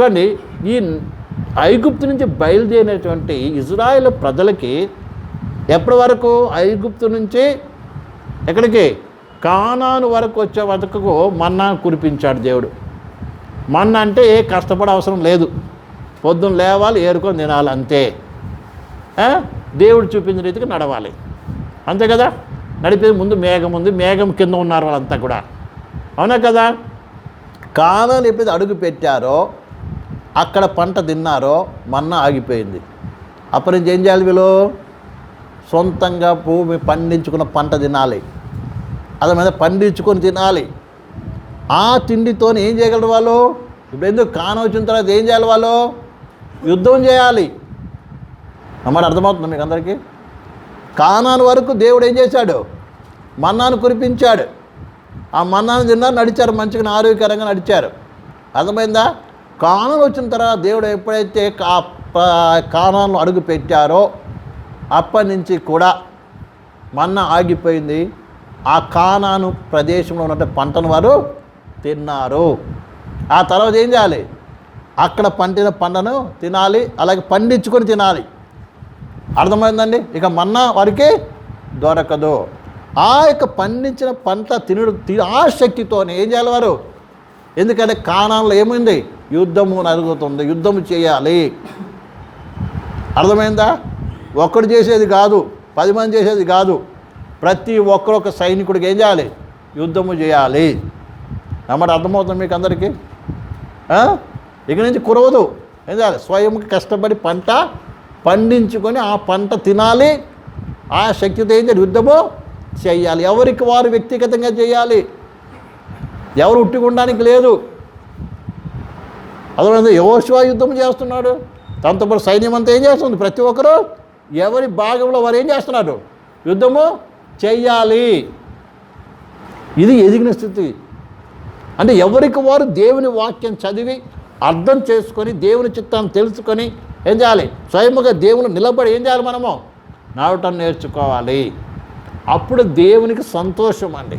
చూడండి ఈ ఐగుప్తు నుంచి బయలుదేరినటువంటి ఇజ్రాయెల్ ప్రజలకి ఎప్పటి వరకు? ఐగుప్తు నుంచి ఎక్కడికి? కానాను వరకు వచ్చే వరకు మన్నా కురిపించాడు దేవుడు. మన్న అంటే ఏ కష్టపడే అవసరం లేదు. పొద్దున్న లేవాలి ఏరుకొని తినాలి అంతే. దేవుడు చూపించిన రీతికి నడవాలి. అంతే కదా? నడిపేది ముందు మేఘం ఉంది మేఘం కింద ఉన్నారు వాళ్ళంతా కూడా. అవునా కదా? కానాలు ఎప్పుడైతే అడుగు పెట్టారో అక్కడ పంట తిన్నారో మన్నా ఆగిపోయింది. అప్పటి నుంచి ఏం చేయాలి వీళ్ళు? సొంతంగా భూమి పండించుకున్న పంట తినాలి. అది మీద పండించుకొని తినాలి. ఆ తిండితో ఏం చేయగలరు వాళ్ళు? ఇప్పుడు ఎందుకు కాన వచ్చిన తర్వాత ఏం చేయాలి వాళ్ళు? యుద్ధం చేయాలి. అమ్మాట అర్థమవుతుంది మీకు అందరికీ? కానాను వరకు దేవుడు ఏం చేశాడు? మన్నాను కురిపించాడు. ఆ మన్నాను తిన్నారు నడిచారు మంచిగా ఆరోగ్యకరంగా నడిచారు. అర్థమైందా? కానాను వచ్చిన తర్వాత దేవుడు ఎప్పుడైతే కా కానాను అడుగు పెట్టారో అప్పటి నుంచి కూడా మన్న ఆగిపోయింది. ఆ కానాను ప్రదేశంలో ఉన్న పంటను వారు తిన్నారు. ఆ తర్వాత ఏం చేయాలి? అక్కడ పండిన పంటను తినాలి అలాగే పండించుకొని తినాలి. అర్థమైందండి? ఇక మన్నా వారికి దొరకదు. ఆ యొక్క పండించిన పంట తినడు ఆ శక్తితో ఏం చేయాలి వారు? ఎందుకంటే కాణంలో ఏమైంది? యుద్ధము నలుగుతుంది యుద్ధము చేయాలి. అర్థమైందా? ఒక్కడు చేసేది కాదు. పది మంది చేసేది కాదు. ప్రతి ఒక్కరొక సైనికుడికి ఏం చేయాలి? యుద్ధము చేయాలి. అన్నమాట అర్థమవుతుంది మీకు అందరికీ? ఇక నుంచి కురవదు. ఏం చేయాలి? స్వయంకి కష్టపడి పంట పండించుకొని ఆ పంట తినాలి. ఆ శక్తితో ఏం చేయాలి? యుద్ధము చేయాలి. ఎవరికి వారు వ్యక్తిగతంగా చేయాలి? ఎవరు ఉట్టిగుండానికి లేదు. అదే యోశివా యుద్ధం చేస్తున్నాడు. తనతో పాటు సైన్యం అంతా ఏం చేస్తుంది? ప్రతి ఒక్కరు ఎవరి భాగంలో వారు ఏం చేస్తున్నారు? యుద్ధము చెయ్యాలి ఇది ఎదిగిన స్థితి. అంటే ఎవరికి వారు దేవుని వాక్యం చదివి అర్థం చేసుకొని దేవుని చిత్తాన్ని తెలుసుకొని ఏం చేయాలి? స్వయముగా దేవుని నిలబడి ఏం చేయాలి మనము? నడవటం నేర్చుకోవాలి. అప్పుడు దేవునికి సంతోషం అండి.